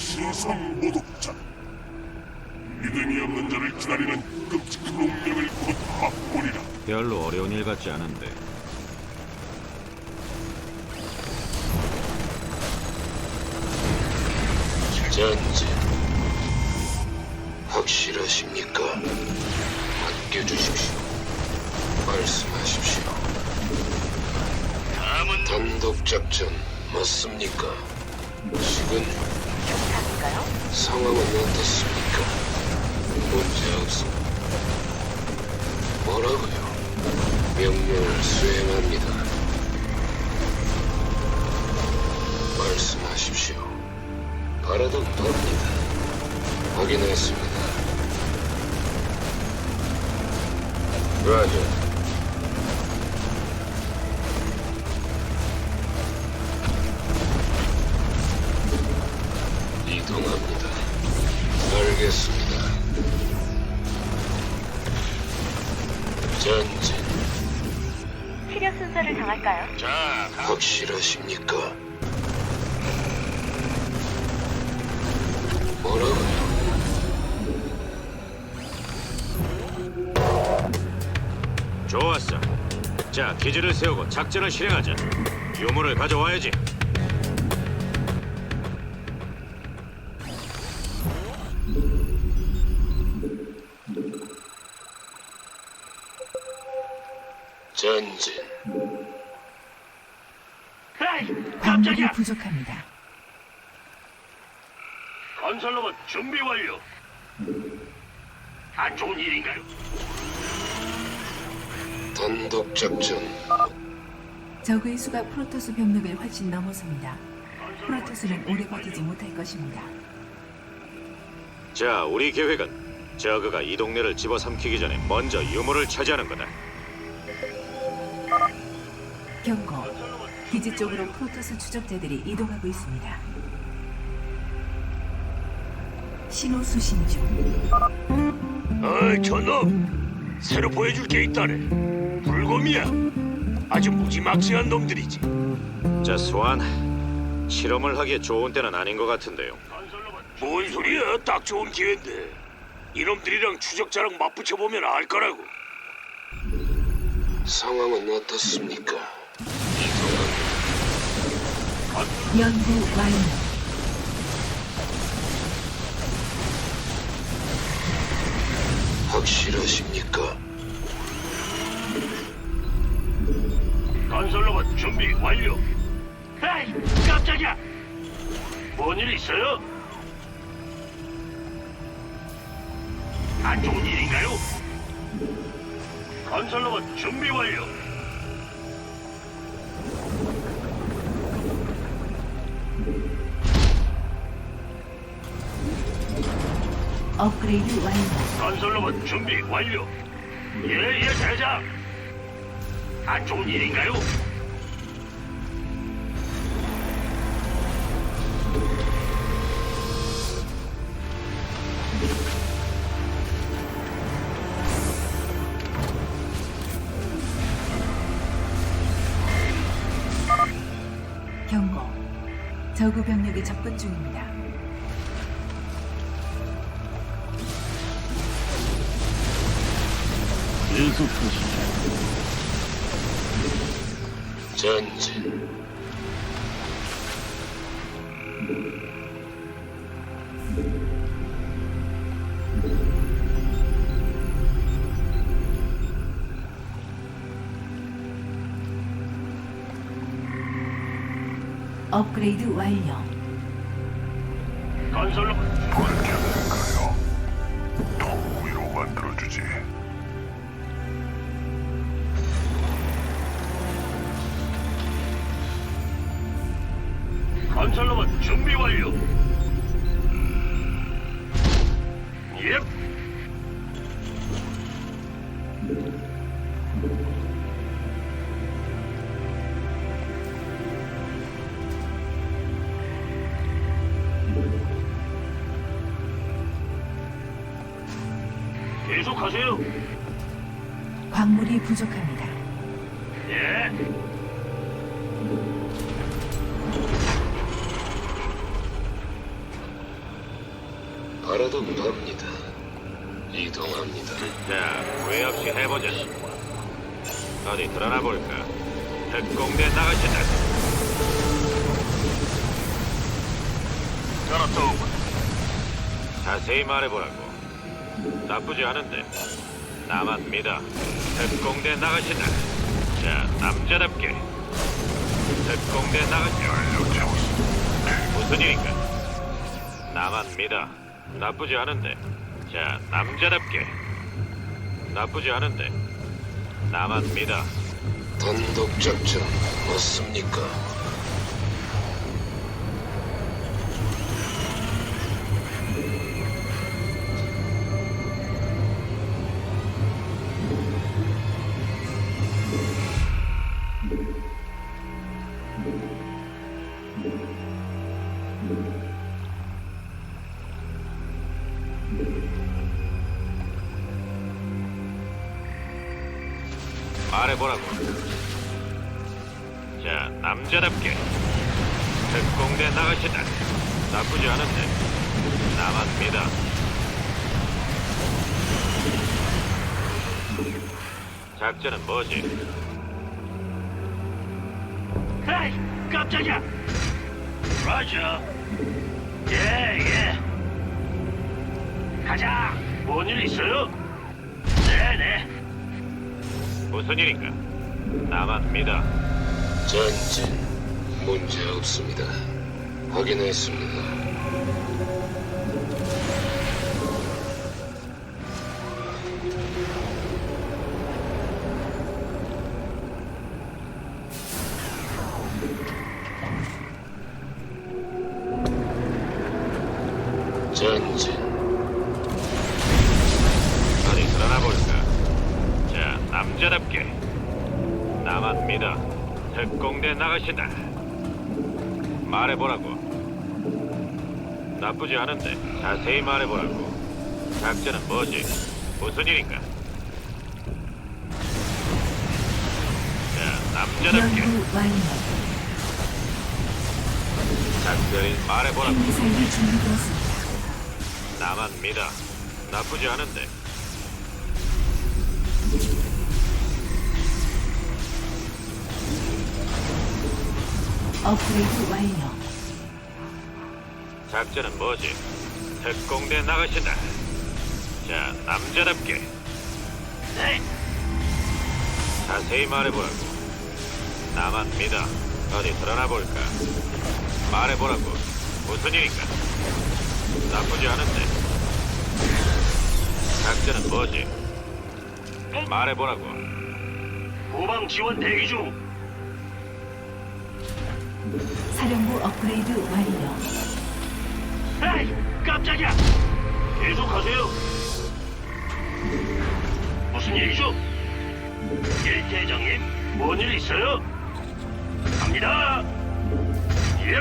시선 모독자 믿음이 없는 자를 기다리는 끔찍한 운명을 곧 맛보리라 별로 어려운 일 같지 않은데 전진 확실하십니까? 맡겨주십시오. 말씀하십시오. 다음은 단독 작전 맞습니까? 지금 괜찮을까요? 상황은 어떻습니까? 문제 없습니다. 뭐라고요? 명령을 수행합니다. 말씀하십시오. 바라던 바입니다. 확인했습니다. 라자. 자 기지를 세우고 작전을 실행하자 유물을 가져와야지 전진 에이, 광물이 깜짝이야. 부족합니다. 건설 로봇 준비 완료. 안 좋은 일인가요? 단독 작전 적의 수가 프로토스 병력을 훨씬 넘어섭니다. 프로토스는 오래 버티지 못할 것입니다. 자 우리 계획은 저그가 이 동네를 집어삼키기 전에 먼저 유물을 차지하는 거다 경고. 기지 쪽으로 프로토스 추적자들이 이동하고 있습니다. 신호 수신 중. 어이, 저놈. 새로 보여줄 게 있다네. 불곰이야. 아주 무지막지한 놈들이지. 자 스완 실험을 하기에 좋은 때는 아닌 것 같은데요 뭔 소리야? 딱 좋은 기회인데. 이놈들이랑 추적자랑 맞붙여 보면 알 거라고. 상황은 어떻습니까? 연구 완료. 확실하십니까? 건설로봇 준비 완료. 에이, 깜짝이야. 뭔일 있어요? 안 좋은 일인가요? 건설로봇 준비 완료. 업그레이드 완료. 건설로봇 준비 완료. 예, 예, 대장. 안 좋은 일인가요? 경고. 저구 병력이 접근 중입니다. 전진 업그레이드 완료. 건설로 건설로봇 준비 완료. 알아둔답니다. 이동합니다. 자, 후회 없이 해보자. 어디 드러나 볼까? 특공대 나가신다. 전화통 자세히 말해보라고. 나쁘지 않은데. 나만 믿어. 특공대 나가신다. 자, 남자답게. 특공대 나가신다. 무슨 일인가? 나만 믿어. 나쁘지 않은데. 자, 남자답게. 나쁘지 않은데. 나만 믿어. 단독 작전 맞습니까? 작전은 뭐지? 에이, 깜짝이야. 라자. 예, 예. 가자. 뭔 일 있어요? 네 네. 무슨 일인가? 나만 믿어. 전진 문제 없습니다. 확인했습니다. 나가신다. 말해보라고. 나쁘지 않은데 자세히 말해보라고. 작전은 뭐지? 무슨 일인가? 자, 남자답게. 연구 완료. 작전이 말해보라고. 준비되었습니다. 나만 믿어. 나쁘지 않은데. 업그레이드 완료. 작전은 뭐지? 특공대 나가신다. 자, 남자답게. 네. 자세히 말해보라고. 나만 믿어. 어디 드러나 볼까? 말해보라고. 무슨 일인가? 나쁘지 않은데. 작전은 뭐지? 말해보라고. 후방 지원 대기 중. 사령부 업그레이드 완료. 에이, 깜짝이야. 계속하세요. 무슨 일이죠? 예, 대장님. 뭔 일 있어요? 갑니다. 예.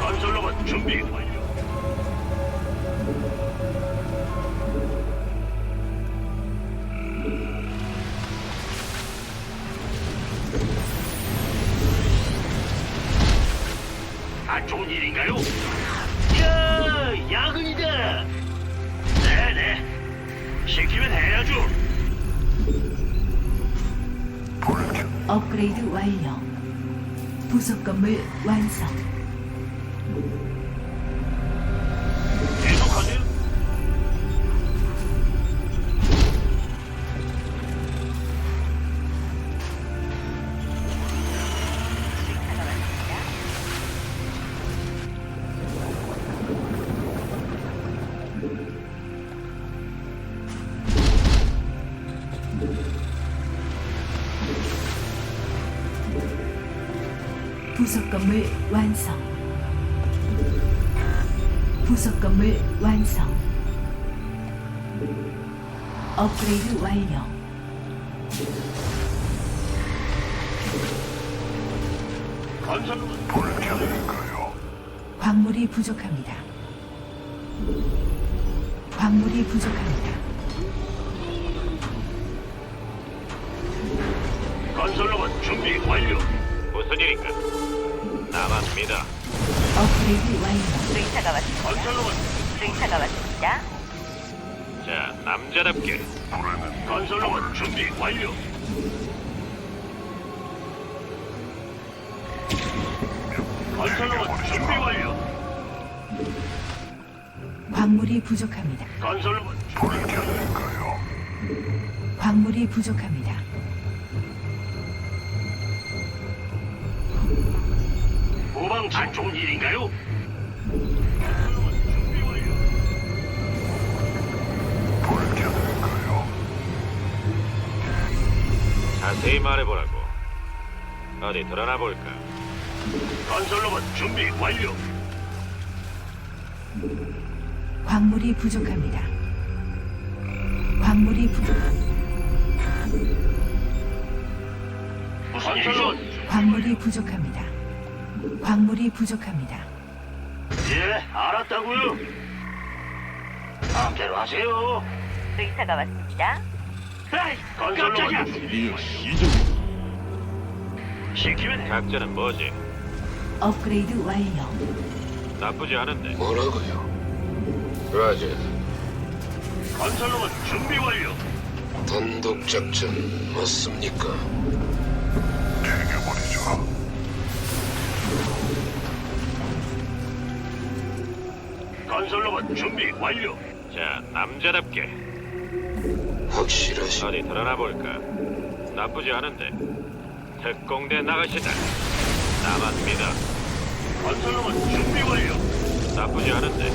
건설로봇 준비 완료. 안 좋은 일인가요? 야, 야근이다. 네네. 시키면 해야죠. 업그레이드 완료. 부속 건물 완성. 부속 건물 완성. 부속 건물 완성. 업그레이드 완료. 광물이 부족합니다. 광물이 부족합니다. 건설 로봇 준비 완료. 무슨 일인가? 믿어. 업그레이드 완료. 의사가 왔습니다. 건설로봇 의사가 왔습니다. 자, 남자답게 건설로봇 준비 완료. 건설로봇 준비 완료. 광물이 부족합니다. 건설로봇 불을 켜드릴까요? 광물이 부족합니다. 안 좋은 일인가요? 켜드릴까요? 자세히 말해보라고. 어디 드러나 볼까? 건설로봇 준비 완료. 광물이 부족합니다. 광물이 부족. 무슨 일이죠? 광물이 부족합니다. 광물이 부족합니다. 예, 알았다고요. 마음대로 하세요. 의사가 왔습니다. 에이, 건설로봇 드디어 시작. 시키면 해. 작전은 뭐지? 업그레이드 완료. 나쁘지 않은데. 뭐라고요? 라자, 건설로봇 준비 완료. 단독 작전 맞습니까? 건설로봇 준비 완료. 자, 남자답게 확실하시. 어디 드러나 볼까? 나쁘지 않은데. 특공대 나가시다. 나만 믿어. 건설로봇 준비 완료. 나쁘지 않은데.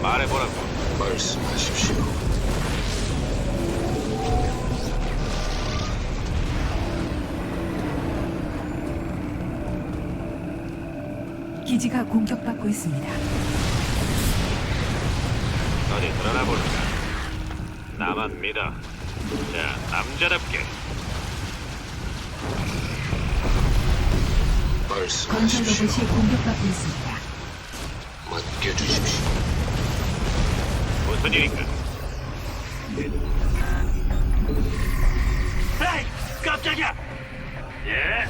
말해보라고. 말씀하십시오. 기지가 공격받고 있습니다. 어디 드러나 볼까? 나만 믿어. 자, 남자답게. 건설 말씀하십시오. 로봇이 공격받고 있습니다. 맡겨주십시오. 무슨 일인가? 에이, 깜짝이야. 예.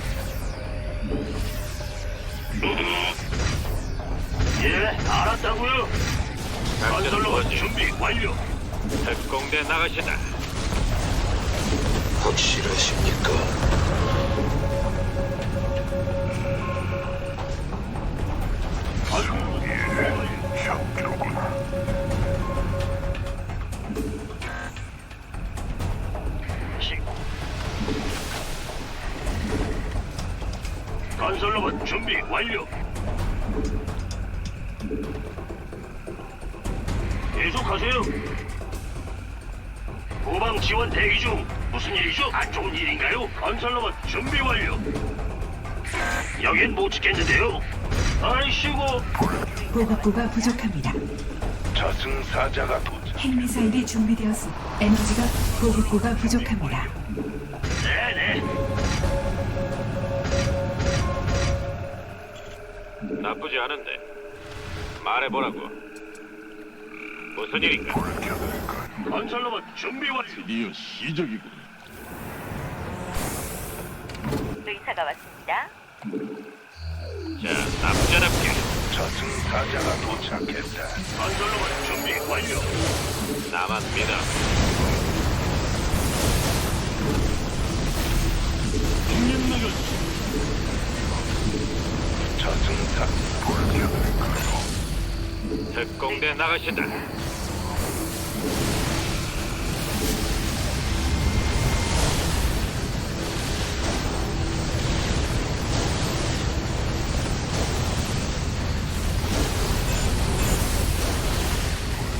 예, 알았다고요. 건설로봇 뭐지? 준비 완료. 특공대 나가시다. 확실하십니까? 건설로봇 준비 완료. 계속하세요. 후방 지원 대기 중. 무슨 일이죠? 안 좋은 일인가요? 건설로봇 준비 완료. 여긴 못 지켰는데요. 아이씨고. 보급고가 부족합니다. 저승사자가 도착. 핵미사일이 준비되었습니다. 에너지가 보급고가 부족합니다. 네네. 나쁘지 않은데. 말해보라고. 무슨 일인가? 건설로봇 준비 완료. 드디어 시작이군. 의사가 왔습니다. 자, 남자답게. 저승사자가 도착했다. 건설로봇 준비 완료. 믿어. 저승사 불을 켜드릴까요? 특공대 나가시다.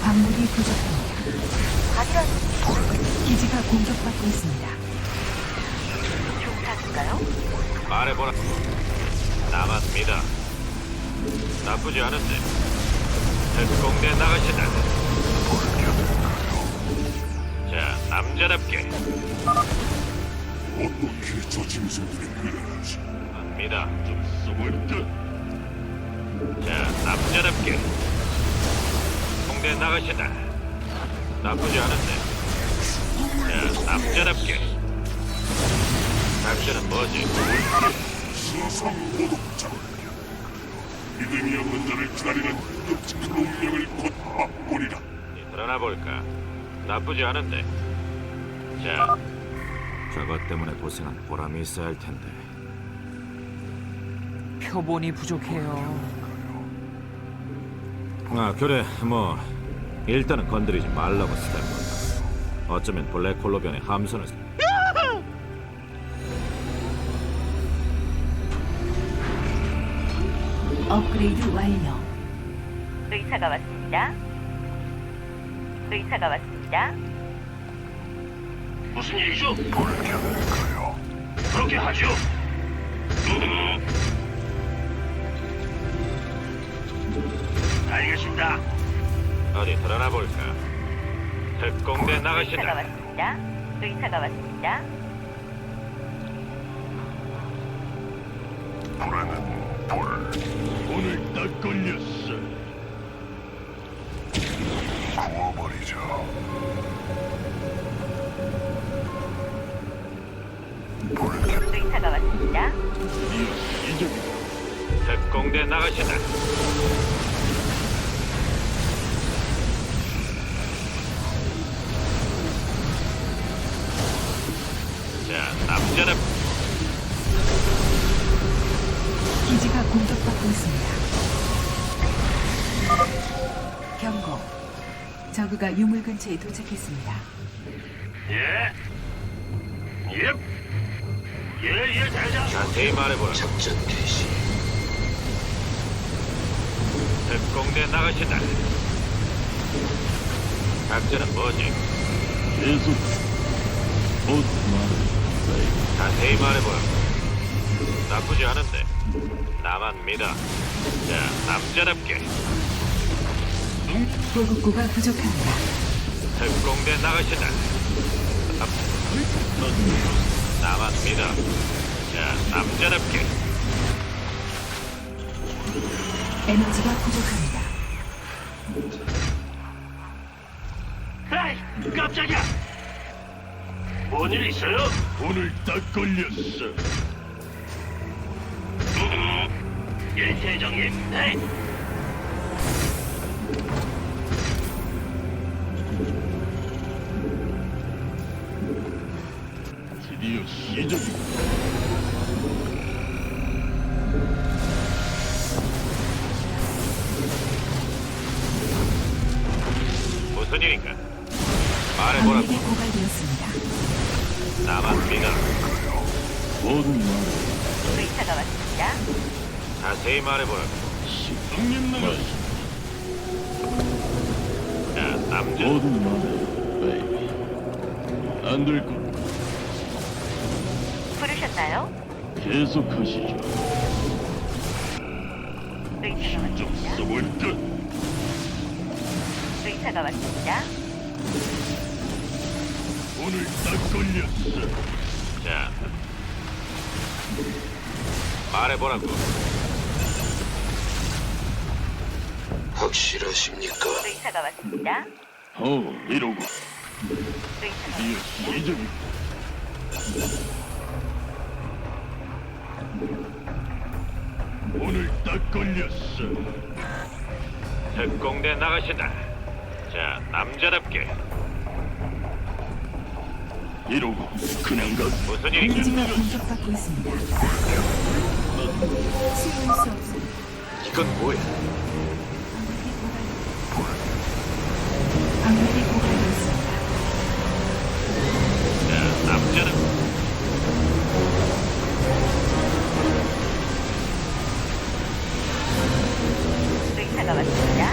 광물이 부족합니다. 가디언 기지가 공격받고 있습니다. 중탄인가요? 말해보라. 믿어. 나쁘지 않은데. 특공대 나가시다. 자, 남자답게. 어떻게 저 짐승들이? 안 믿어. 좀 쏘을듯 자, 남자답게. 공대 나가시다. 나쁘지 않은데. 자, 남자답게. 작전은 뭐지? 이성 모독자를 믿음이 없는 자를 기다리는 곧 맛보리라 드러나 볼까? 나쁘지 않은데. 자, 저것 때문에 고생한 보람이 있어야 할 텐데. 표본이 부족해요. 아 그래 뭐 일단은 건드리지 말라고 스탠본. 어쩌면 블랙홀로 변의 함선을 업그레이드 완료. 의사가 왔습니다. 의사가 왔습니다. 무슨 일이죠? 불켜낼까요? 그렇게 하죠. 알겠습니다. 어디 드러나 볼까? 특공대 의사가 나가신다. 왔습니다. 의사가 왔습니다. 불에는 불 오늘 딱 걸렸어. 공대 나가신다. 자, 남자는 기지가 공격받고 있습니다. 경고. 저그가 유물 근처에 도착했습니다. 예. 예. 예, 예, 대장. 자세히 말해보라. 작전 개시. 특공대 나가신다. 작전은 뭐지? 계속. 곧 자세히 말해보라. 나쁘지 않은데. 나만 믿어. 자, 남자답게. 보급고가 부족합니다. 특공대 나가신다. 남- 나만 믿어. 자, 남자답게. 에너지가 부족합니다. 에이, 깜짝이야. 뭔 일 있어요? 오늘 딱 걸렸어. 예, 대장님. 네. 드디어 시작이. 말해보라고. 형님 나가시. 자, 남자. 모든 말. 베이비. 안될 것. 부르셨나요? 계속하시죠. 의사가 왔습니다. 써볼 것. 의사가 왔습니다. 오늘 딱 걸렸어. 자. 말해보라고. 확실하십니까? 의사가 왔습니다. 어, 이러고 의사가 시작이. 오늘 딱 걸렸어. 특공대 나가신다. 자, 남자답게. 이러고 그냥 가. 무슨 일인가? 기지가 공격받고 있습니다. 수용할 수 없습니다. 이건 뭐야? 방력이 고갈되었습니다. 자, 남자는 의사가 왔습니다.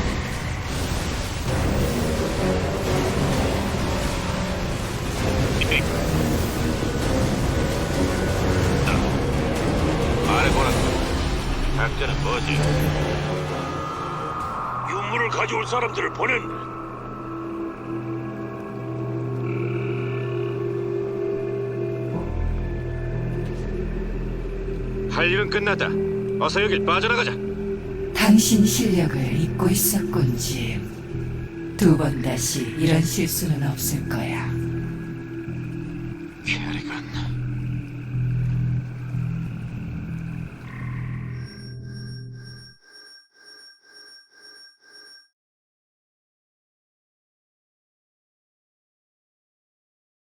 이 말해보라고. 작전은 뭐지? 유물을 가져올 사람들을 보낸. 할 일은 끝났다. 어서 여길 빠져나가자. 당신 실력을 잊고 있었군, 짐. 두번 다시 이런 실수는 없을 거야.